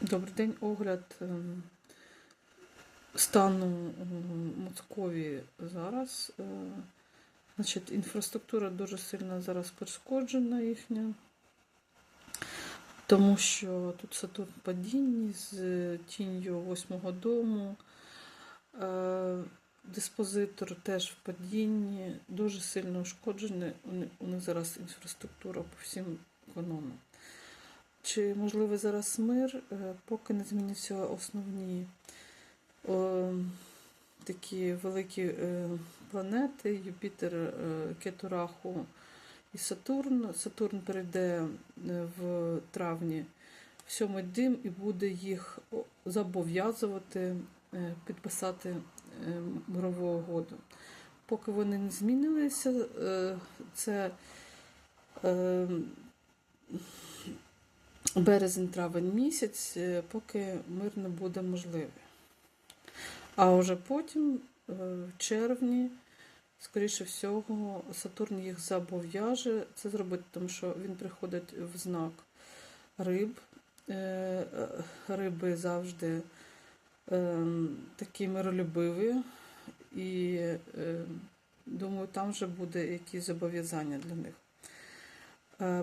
Добрий день, огляд ем, стану ем, Московії зараз. Е, Значить, інфраструктура дуже сильно зараз пошкоджена їхня, тому що тут Сатурн падінні з тінню восьмого дому. Е, Диспозитор теж в падінні, дуже сильно ушкоджений. У них- зараз інфраструктура по всім канонам. Чи можливий зараз мир, е, поки не зміняться основні о, такі великі е, планети Юпітер, е, Кетураху і Сатурн. Сатурн перейде е, в травні в сьомий дим і буде їх зобов'язувати е, підписати е, мирову угоду. Поки вони не змінилися, е, це е, березень-травень місяць, е, поки мир не буде можливий. А вже потім, е, в червні, скоріше всього, Сатурн їх зобов'яже це зробити, тому що він приходить в знак риб. Е, Риби завжди е, такі миролюбиві, і думаю, там вже буде якісь зобов'язання для них.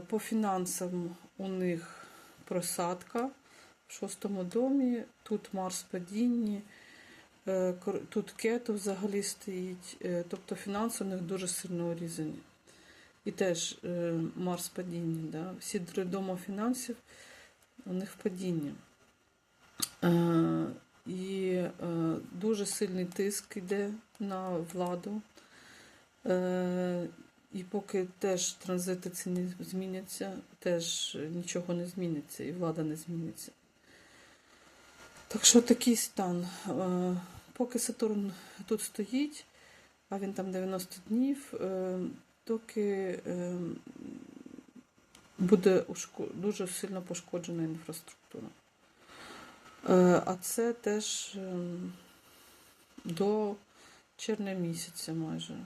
По фінансам у них просадка в шостому домі, тут Марс падінні, е, тут кету взагалі стоїть, е, тобто фінанси у них дуже сильно урізані. І теж е, Марс в падінні. Да? Всі три дома фінансів у них. Е, І дуже сильний тиск йде на владу. І поки теж транзити ці не зміняться, теж нічого не зміниться, і влада не зміниться. Так що такий стан. Е, Поки Сатурн тут стоїть, а він там 90 днів, е, доки е, буде дуже сильно пошкоджена інфраструктура. А це теж е, до червня місяця майже.